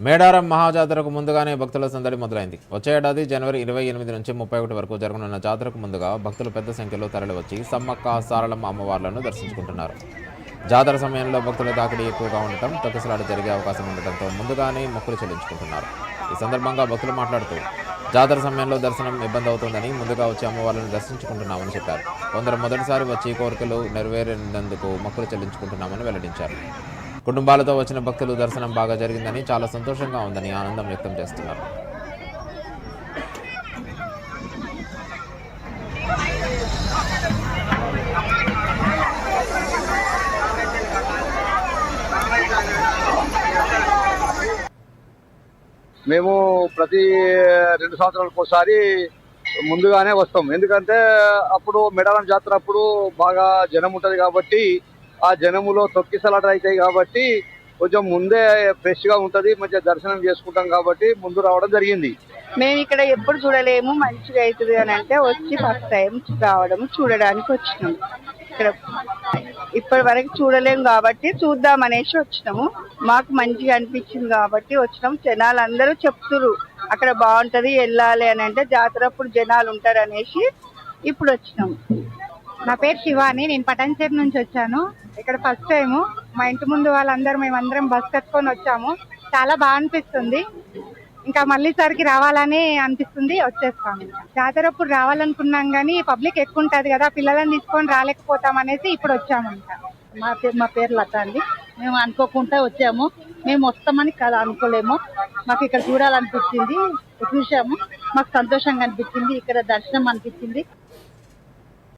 మేడారం మహాజాతరకు ముందుగానే భక్తుల సందడి మొదలైంది. వచ్చే ఏడాది జనవరి ఇరవై ఎనిమిది నుంచి ముప్పై ఒకటి వరకు జరగనున్న జాతరకు ముందుగా భక్తులు పెద్ద సంఖ్యలో తరలివచ్చి సమ్మక్క సారళమ్మ అమ్మవార్లను దర్శించుకుంటున్నారు. జాతర సమయంలో భక్తుల తాకిడి ఎక్కువగా ఉండటం తొక్కిసలాట జరిగే అవకాశం ఉండటంతో ముందుగానే మొక్కులు చెల్లించుకుంటున్నారు. ఈ సందర్భంగా భక్తులు మాట్లాడుతూ జాతర సమయంలో దర్శనం ఇబ్బంది అవుతుందని ముందుగా వచ్చి అమ్మవార్లను దర్శించుకుంటున్నామని చెప్పారు. కొందరు మొదటిసారి వచ్చి కోరికలు నెరవేరినందుకు మొక్కులు చెల్లించుకుంటున్నామని వెల్లడించారు. కుటుంబాలతో వచ్చిన భక్తులు దర్శనం బాగా జరిగిందని చాలా సంతోషంగా ఉందని ఆనందం వ్యక్తం చేస్తున్నారు. మేము ప్రతి రెండు సంవత్సరాలకు ఒకసారి ముందుగానే వస్తాం. ఎందుకంటే అప్పుడు మెడారం జాతర అప్పుడు బాగా జనం ఉంటుంది కాబట్టి ఆ జనములో తొక్కిసలాట అవుతాయి కాబట్టి కొంచెం ముందే ఫ్రెష్గా ఉంటది మంచిగా దర్శనం చేసుకుంటాం కాబట్టి ముందు రావడం జరిగింది. మేము ఇక్కడ ఎప్పుడు చూడలేము మంచిగా అవుతుంది అని అంటే వచ్చి ఫస్ట్ టైం రావడం చూడడానికి వచ్చినాము ఇక్కడ ఇప్పటి వరకు చూడలేము కాబట్టి చూద్దాం అనేసి వచ్చినాము. మాకు మంచిగా అనిపించింది కాబట్టి వచ్చినాం. జనాలు అందరూ చెప్తురు అక్కడ బాగుంటది వెళ్ళాలి అని అంటే జాతర అప్పుడు జనాలు ఉంటారు అనేసి ఇప్పుడు వచ్చినాము నా పేరు శివాని నేను పటాన్చేరు నుంచి వచ్చాను. ఇక్కడ ఫస్ట్ టైం మా ఇంటి ముందు వాళ్ళందరూ మేమందరం బస్ కట్టుకొని వచ్చాము. చాలా బాగా అనిపిస్తుంది. ఇంకా మళ్ళీసారికి రావాలని అనిపిస్తుంది. వచ్చేస్తాము జాతర అప్పుడు రావాలనుకున్నాం కానీ పబ్లిక్ ఎక్కువ ఉంటుంది కదా పిల్లలను తీసుకొని రాలేకపోతాం అనేసి ఇప్పుడు వచ్చాము ఇంకా మా పేరు మా పేరు లత అండి. మేము అనుకోకుండా వచ్చాము. మేము వస్తామని కదా అనుకోలేము. మాకు ఇక్కడ చూడాలనిపించింది. చూసాము. మాకు సంతోషంగా అనిపించింది. ఇక్కడ దర్శనం అనిపించింది.